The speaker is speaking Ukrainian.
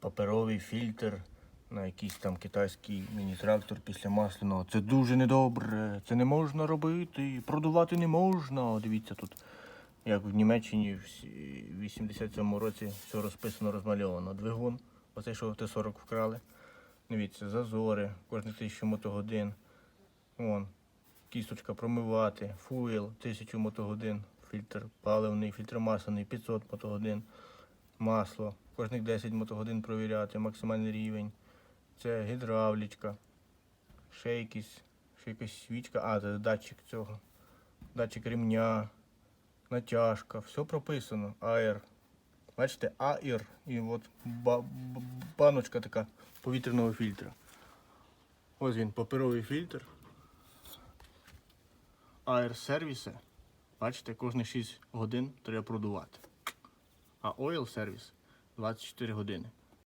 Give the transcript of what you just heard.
паперовий фільтр на якийсь там китайський міні-трактор після масляного. Це дуже недобре. Це не можна робити. Продувати не можна. Дивіться тут, як в Німеччині в 87-му році все розписано, розмальовано. Двигун, оцей, що Т-40 вкрали. Дивіться, зазори, кожні тисячу мотогодин. Вон, кісточка промивати, фуїл, 1000 мотогодин, фільтр паливний, фільтр масляний, 500 мотогодин, масло, кожних 10 мотогодин провіряти, максимальний рівень. Це гідравлічка, ще якісь, ще якась свічка, а, це датчик цього, датчик ремня, натяжка, все прописано, аер. Бачите, аер і от ба- баночка така повітряного фільтра. Ось він, паперовий фільтр. Аер-сервіси. Бачите, кожні 6 годин треба продувати. А ойл сервіс 24 години.